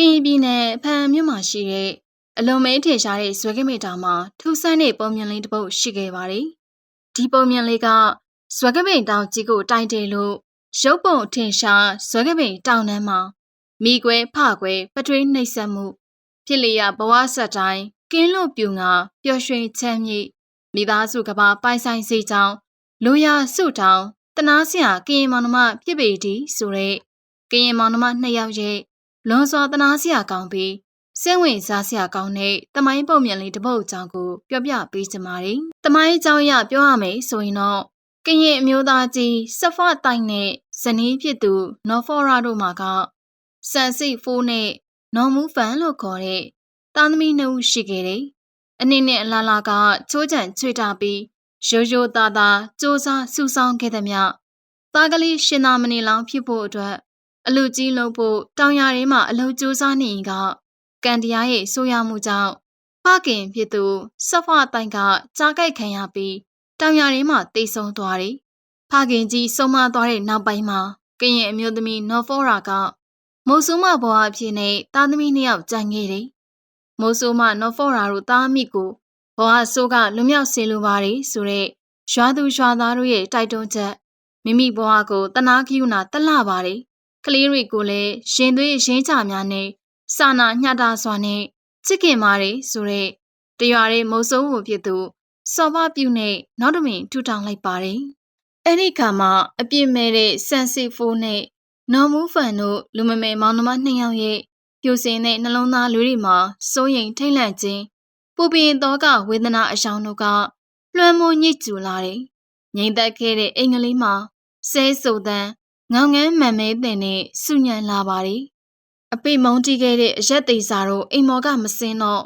ရင်ပြည်နယ်ဖန်မြို့မှာရှိတဲ့အလွန်မဲထင်ရှားတဲ့ဇွဲကမိတာမှာထူးဆန်းတဲ့ပုံမြင်လေးတစ်ပုဒ်ရှိခဲ့ပါတယ်။ဒီပုံမြင်လေးကဇွဲကမိတောင်ကြီးကိုတိုင်တယ်လို့ရုပ်ပုံထင်ရှားဇွဲကမိတောင်တန်းမှာမိကွဲဖကွဲပထွေးနှိပ်စက်မှုဖြစ်လျက်ဘဝဆက်တိုင်းကင်းလွတ်ပြူငါပျော်ရွှင်ချမ်းမြေ့မိသားစုကဘာပိုင်ဆိုင်စေကြောင်းလူရစုတောင်တနာစရာကရင်မောင်နှမဖြစ်ပေသည်ဆိုတဲ့ကရင်မောင်နှမနှစ်ယောက်ရဲ့ လွန်စွာတနာစရာကောင်းပြီးစိတ်ဝင်စားစရာကောင်းတဲ့တမိုင်းပုံမြင်လေးတစ်ပုဒ်အကြောင်းကိုပြောပြပေးချင်ပါတယ်။တမိုင်းအကြောင်းအရပြောရမယ်ဆိုရင်တော့ကရင်အမျိုးသားကြီးစဖတိုင်နဲ့ဇနီးဖြစ်သူနော်ဖော်ရာတို့မှာကစန်စိတ်ဖိုးနဲ့နော်မူဖန်လို့ခေါ်တဲ့သားသမီးနှစ်ဦးရှိခဲ့တယ်။အနည်းနဲ့အလားလားကချိုးချံချွေတာပြီးရိုးရိုးသားသားစ조사စူဆောင်းခဲ့သည်မြသားကလေးရှင်သာမဏေလောင်ဖြစ်ဖို့အတွက် အလူကြီးလုံးဖို့တောင်ရထဲမှာအလုပ်ကြိုးစားနေရင်ကကံတရားရဲ့ဆိုးရမှုကြောင့်ဖခင်ဖြစ်သူစဖတိုင်ကကြားကြိုက်ခံရပြီးတောင်ရထဲမှာတိတ်ဆုံးသွားတယ်။ဖခင်ကြီးဆုံးမသွားတဲ့နောက်ပိုင်းမှာကရင်အမျိုးသမီးနော်ဖောရာကမိုးဆူမဘွားအဖြစ်နဲ့သားသမီးနှစ်ယောက်ကြံခဲ့တယ်။မိုးဆူမနော်ဖောရာတို့သားမိကိုဘွားဆိုးကလွမြောက်စေလိုပါတယ်ဆိုတဲ့ရွာသူရွာသားတို့ရဲ့တိုက်တွန်းချက်မိမိဘွားကိုတနာကယူနာတက်လာပါတယ် ကလေးတွေကိုလည်းရင်သွေးရင်းချများနဲ့စာနာညှတာစွာနဲ့ချစ်ခင်ပါတယ်ဆိုတဲ့တရွာရဲ့မုံဆုံးကိုဖြစ်သူစော်ဘပြုနဲ့နောက်တမင်ထူထောင်လိုက်ပါတယ်။အဲ့ဒီခါမှာအပြစ်မဲ့တဲ့ဆန်စီဖိုးနဲ့နော်မူးဖန်တို့လူမမယ်မောင်နှမနှစ်ယောက်ရဲ့ပြိုစင်တဲ့နှလုံးသားလူတွေမှာစိုးရိမ်ထိတ်လန့်ခြင်းပူပင်တော့ကဝေဒနာအယောင်တို့ကလွှမ်းမိုးညစ်ကြူလာတယ်။ငြိမ်သက်ခဲ့တဲ့အင်္ဂလိပ်မှာဆဲဆိုတန်း ငောင်ငန်းမှန်မဲတင်နဲ့စုညံလာပါတယ်။အပိမုံတီးခဲ့တဲ့အရက်သေးစာတို့အိမ်မော်ကမစင်းတော့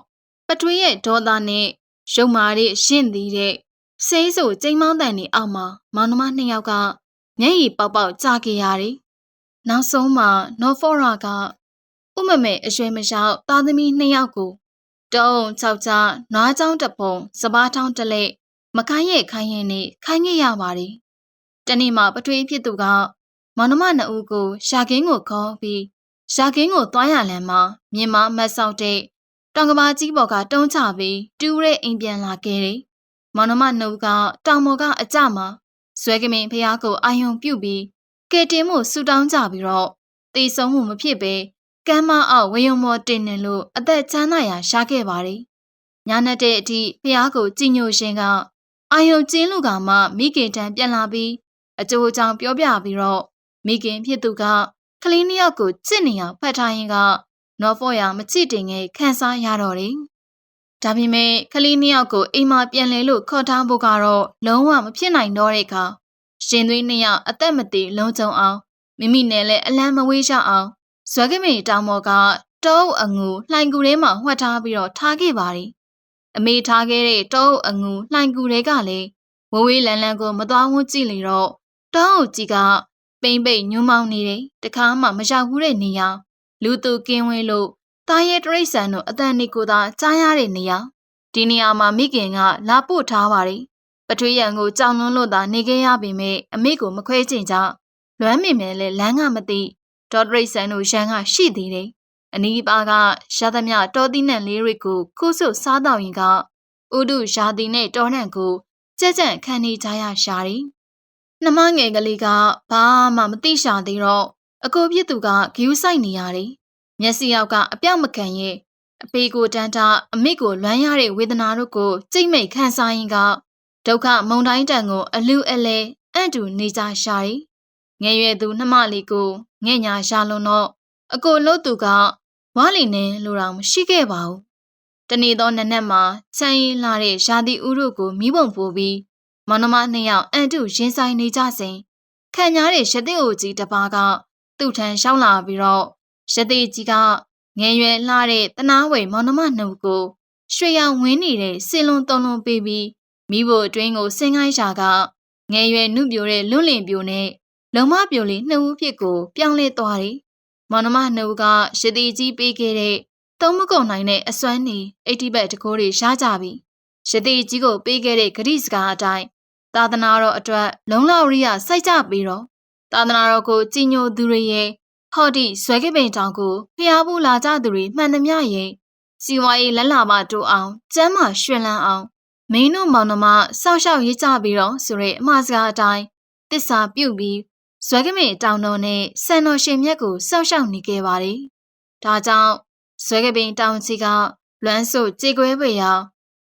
ပထွေးရဲ့ဒေါသနဲ့ရုံမာတဲ့ရှင့်သည်တဲ့ဆဲဆိုကျိမ်းမောင်းတန်နေအောက်မှာမောင်နှမနှစ်ယောက်ကမျက်ရည်ပေါက်ပေါက်ကြခဲ့ရတယ်။နောက်ဆုံးမှာနော်ဖောရာကဥမမဲအရွယ်မရောက်သားသမီးနှစ်ယောက်ကိုတုံးချောက်ချနွားချောင်းတပုံစပားထောင်းတလက်မခိုင်းရဲ့ခိုင်းရင်နဲ့ခိုင်းခဲ့ရပါတယ်။တနေ့မှပထွေးဖြစ်သူက မောင်နှမနှစ်ဦးကိုရှာကင်းကိုခေါ်ပြီးရှာကင်းကိုသွားရလမ်းမှာမြင်မမတ်ဆောက်တဲ့တောင်ကဘာကြီးပေါ်ကတုံးချပြီးတူးတဲ့အိမ်ပြန်လာခဲ့တယ်။မောင်နှမနှစ်ဦးကတောင်ပေါ်ကအကြမှာဇွဲကမင်ဖះကိုအာယုံပြုတ်ပြီးကဲတင်မှုဆူတောင်းကြပြီးတော့တေဆုံးမှုမဖြစ်ပဲကမ်းမအောက်ဝေယုံမော်တင်နေလို့အသက်ချမ်းသာရာရှားခဲ့ပါတယ်။ညာနဲ့တဲ့အထိဖះကိုကြည်ညိုရှင်ကအာယုံကျင်းလူကမှမိခင်တန်ပြန်လာပြီးအကျိုးအကြောင်းပြောပြပြီးတော့ မိခင်ဖြစ်သူကကလေးနှစ်ယောက်ကိုချစ်နေအောင်ဖတ်ထားရင်ကနော်ဖော့ရမချစ်တင်ငယ်ခန်းစားရတော့တယ်။ဒါပေမဲ့ကလေးနှစ်ယောက်ကိုအိမ်မှာပြန်လဲလို့ခေါ်ထားဖို့ကတော့လုံးဝမဖြစ်နိုင်တော့တဲ့အခါရှင်သွေးနှစ်ယောက်အသက်မတည်လုံးကြုံအောင်မိမိနဲ့လည်းအလံမဝေးရအောင်ဇွဲကမေတောင်မော်ကတောအုပ်အငူလှိုင်ကူထဲမှာဝှက်ထားပြီးတော့ထားခဲ့ပါတယ်။အမေထားခဲ့တဲ့တောအုပ်အငူလှိုင်ကူတွေကလည်းဝဝေးလန်လန်ကိုမသွားဝန်းကြည့်လေတော့တောအုပ်ကြီးက ပိမ့်ပိတ်ညှိုးမောင်းနေတယ်တခါမှမရောက်ဘူးတဲ့နေရာလူသူကင်းဝဲလို့တာရဲတရိษံတို့အတန်နေကိုသာကြားရတဲ့နေရာဒီနေရာမှာမိခင်ကလာပို့ထားပါတယ်ပထွေးရံကိုကြောင်လွန်းလို့သာနေခဲ့ရပေမဲ့အမေကိုမခွဲချင်ကြလွမ်းမိမယ်လဲလမ်းကမသိဒေါ်တရိษံတို့ရန်ကရှိသေးတယ်အနီးပါကရသမျှတော်သီးနှံလေးတွေကိုခုဆုစားတော့ရင်ကဥဒုရာသီနဲ့တော်နှံကိုကြက်ကြန့်ခံနေကြရရှာတယ် နှမငယ်ကလေးကဘာမှမသိရှာသေးတော့အကိုပြစ်သူကဂယူးဆိုင်နေရတယ်။မျက်စိရောက်ကအပြောက်မခံရဲ့အပေကိုတန်းတာအမိကိုလွမ်းရတဲ့ဝေဒနာတို့ကိုကြိတ်မိတ်ခံစားရင်ကဒုက္ခမုံတိုင်းတန်ကိုအလူအလဲအံ့တူနေကြရှာတယ်။ငယ်ရွယ်သူနှမလေးကိုငဲ့ညာရှာလွန်တော့အကိုလို့သူကဝါလီနဲ့လိုတော်မရှိခဲ့ပါဘူး။တနေ့သောနနက်မှာချမ်းရင်လာတဲ့ရာသီဥတုကိုမိဘုံပိုးပြီး မောင်နှမနှစ်ယောက်အန်တုရင်ဆိုင်နေကြစဉ်ခံညားတဲ့ရသေးအိုကြီးတစ်ပါးကသူ့ထံရှောင်းလာပြီးတော့ရသေးကြီးကငယ်ရွယ်လှတဲ့တနာဝယ်မောင်နှမနှုတ်ကိုရွှေရောင်ဝင်းနေတဲ့စင်လွန်တုံလွန်ပေးပြီးမိဖို့အတွင်းကိုဆင်းခိုင်းရှာကငယ်ရွယ်နှုတ်ပြိုတဲ့လွန့်လင်ပြိုနဲ့လုံမပြိုလေးနှစ်ဦးဖြစ်ကိုပြောင်းလဲသွားတယ်။မောင်နှမနှုတ်ကရသေးကြီးပေးခဲ့တဲ့သုံးမကုန်နိုင်တဲ့အစွမ်းနေအိတ်တိဘက်တကိုးတွေရှားကြပြီ။ရသေးကြီးကိုပေးခဲ့တဲ့ဂရိစကားအတိုင်း သာသနာတော်အတွက်လုံလောက်ရိယစိုက်ကြပြီးတော့သာသနာတော်ကိုကြည်ညိုသူတွေရဲ့ဟော်ဒီဇွဲကပင်တောင်ကိုဖျားဘူးလာကြသူတွေမှန်သမျှရင်စီဝါရေးလက်လာမတိုးအောင်ကျမ်းမာရွှင်လန်းအောင်မင်းတို့မောင်နှမစောက်ရှောက်ရေးကြပြီးတော့ဆိုရဲအမှားစကားအတိုင်းတစ္ဆာပြုတ်ပြီးဇွဲကပင်တောင်တော်နဲ့ဆန်တော်ရှင်မြတ်ကိုစောက်ရှောက်နေခဲ့ပါတယ်။ဒါကြောင့်ဇွဲကပင်တောင်ကြီးကလွမ်းစို့ကြေကွဲပွေရောက်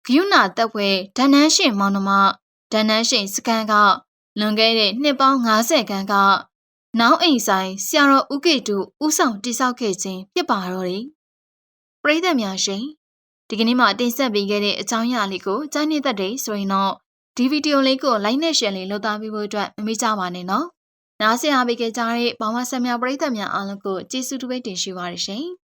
ဂယုဏတက်ဖွဲဒဏ္ဍန်းရှင်မောင်နှမ ဒဏ္ဍန်းရှင်စကန်ကလွန်ခဲ့တဲ့နှစ်ပေါင်း90ခန်းကနောင်အိမ်ဆိုင်ဆရာတော်ဦးကေတုဦးဆောင်တိဆောက်ခဲ့ခြင်းဖြစ်ပါတော့တယ်။ပရိသတ်များရှင်ဒီကနေ့မှတင်ဆက်ပေးခဲ့တဲ့အကြောင်းအရာလေးကိုကြားနေတတ်တယ်ဆိုရင်တော့ဒီဗီဒီယိုလေးကို like နဲ့ share လေးလုပ်သားပေးဖို့အတွက်မမေ့ကြပါနဲ့နော်။နားဆင်အားပေးကြတဲ့ဘောင်မဆက်များပရိသတ်များအားလုံးကိုကျေးဇူးတစ်ပိတ်တင်ရှိပါရရှင်။